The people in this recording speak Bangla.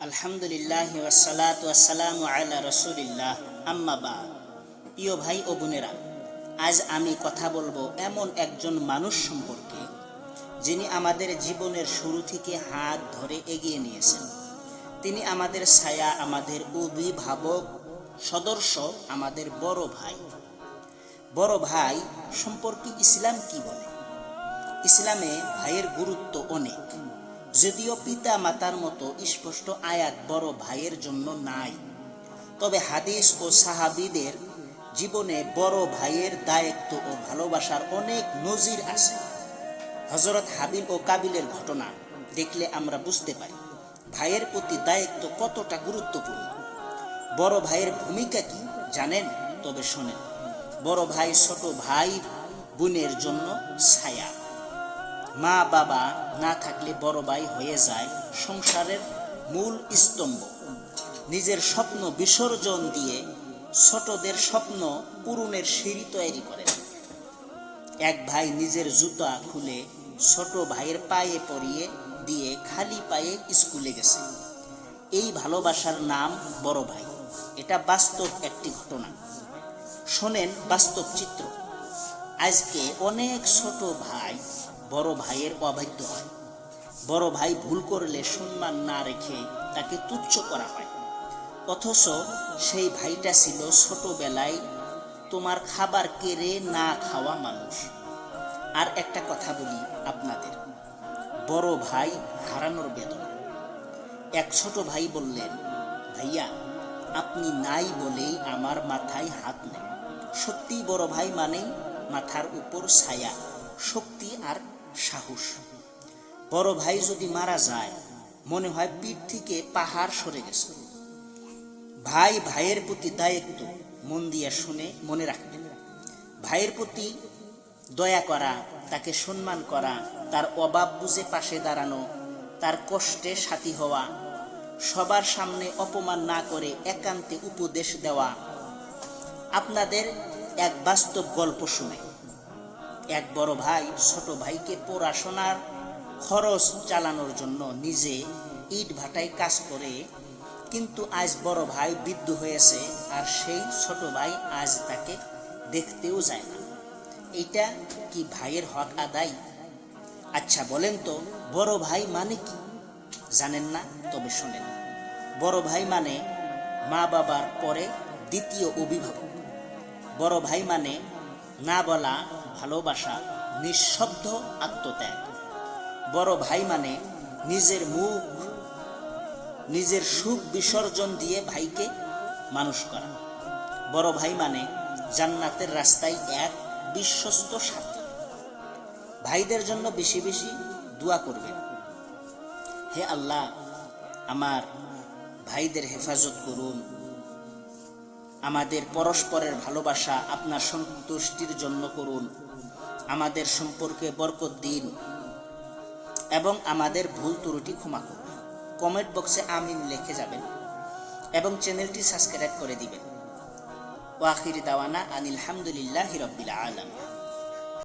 আলহামদুলিল্লাহ ওয়াসালাত ওয়াসালাম আলা রসুলিল্লাহ। আম্মা বা প্রিয় ভাই ও বোনেরা, আজ আমি কথা বলব এমন একজন মানুষ সম্পর্কে, যিনি আমাদের জীবনের শুরু থেকে হাত ধরে এগিয়ে নিয়েছেন। তিনি আমাদের ছায়া, আমাদের অভিভাবক, সদস্য, আমাদের বড় ভাই। বড় ভাই সম্পর্কে ইসলাম কি বলে? ইসলামে ভাইয়ের গুরুত্ব অনেক। যদিও পিতা মাতার মতো স্পষ্ট আয়াত বড় ভাইয়ের জন্য নাই, তবে হাদিস ও সাহাবিদের জীবনে বড় ভাইয়ের দায়িত্ব ও ভালোবাসার অনেক নজির আছে। হজরত হাবিল ও কাবিলের ঘটনা দেখলে আমরা বুঝতে পারি, ভাইয়ের প্রতি দায়িত্ব কতটা গুরুত্বপূর্ণ। বড় ভাইয়ের ভূমিকা কি জানেন? তবে শোনেন, বড় ভাই ছোট ভাই বোনের জন্য ছায়া। মা বাবা না থাকলে বড় ভাই হয়ে যায় সংসারের মূল স্তম্ভ। নিজের স্বপ্ন বিসর্জন দিয়ে ছোটদের স্বপ্ন পূরণের সিঁড়ি তৈরি করেন। এক ভাই নিজের জুতা খুলে ছোট ভাইয়ের পায়ে পরিয়ে দিয়ে খালি পায়ে স্কুলে গেছে। এই ভালোবাসার নাম বড় ভাই। এটা বাস্তব একটি ঘটনা। শোনেন বাস্তব চিত্র। আজকে অনেক ছোট ভাই বড় ভাইয়ের অবাধ্য হয়। বড় ভাই ভুল করলে সম্মান না রেখে তাকে তুচ্ছ করা হয়। অথচ সেই ভাইটা ছিল ছোটবেলায় তোমার খাবার কেড়ে না খাওয়া মানুষ। আর একটা কথা বলি আপনাদের। বড় ভাই হারানোর বেদনা। এক ছোট ভাই বললেন, ভাইয়া, আপনি নাই বলেই আমার মাথায় হাত নেই। সত্যি বড় ভাই মানেই মাথার উপর ছায়া। শক্তি আর সাহস। বড় ভাই যদি মারা যায়, মনে হয় পিঠ থেকে পাহাড় সরে গেছে। ভাই ভাইয়ের প্রতি দায়িত্ব মন দিয়ে শুনে মনে রাখবেন। ভাইয়ের প্রতি দয়া করা, তাকে সম্মান করা, তার অভাব বুঝে পাশে দাঁড়ানো, তার কষ্টে সাথী হওয়া, সবার সামনে অপমান না করে একান্তে উপদেশ দেওয়া, আপনাদের এক বাস্তব গল্প শুনে। এক বড় ভাই, ছোট ভাইকে পড়াশোনার খরচ চালানোর জন্য নিজে ইট ভাটায় কাজ করে। কিন্তু আজ বড় ভাই বৃদ্ধ হয়েছে আর সেই ছোট ভাই আজ তাকে দেখতেও যায় না। এটা কি ভাইয়ের হক আদায়? আচ্ছা বলেন তো, বড় ভাই মানে কি? জানেন না, তবে শোনেন। বড় ভাই মানে মা বাবার পরে দ্বিতীয় অভিভাবক। বড় ভাই মানে না বলা, ভালোবাসা, নিঃশব্দ আত্মত্যাগ। বড় ভাই মানে নিজের মুখ, নিজের সুখ বিসর্জন দিয়ে ভাইকে মানুষ করা। বড় ভাই মানে জান্নাতের রাস্তায় এক বিশ্বস্ত সাথী। ভাইদের জন্য বেশি বেশি দোয়া করবেন। হে আল্লাহ, আমার ভাইদের হেফাজত করুন। আমাদের পরস্পরের ভালোবাসা আপনার সন্তুষ্টির জন্য করুন। আমাদের সম্পর্কে বরকত দিন এবং আমাদের ভুল ত্রুটি ক্ষমা করুন। কমেন্ট বক্সে আমিন লিখে যাবেন এবং চ্যানেলটি সাবস্ক্রাইব করে দিবেন। ওয়াখির দাওয়ানা আনিল হামদুলিল্লাহ রব্বিল আলম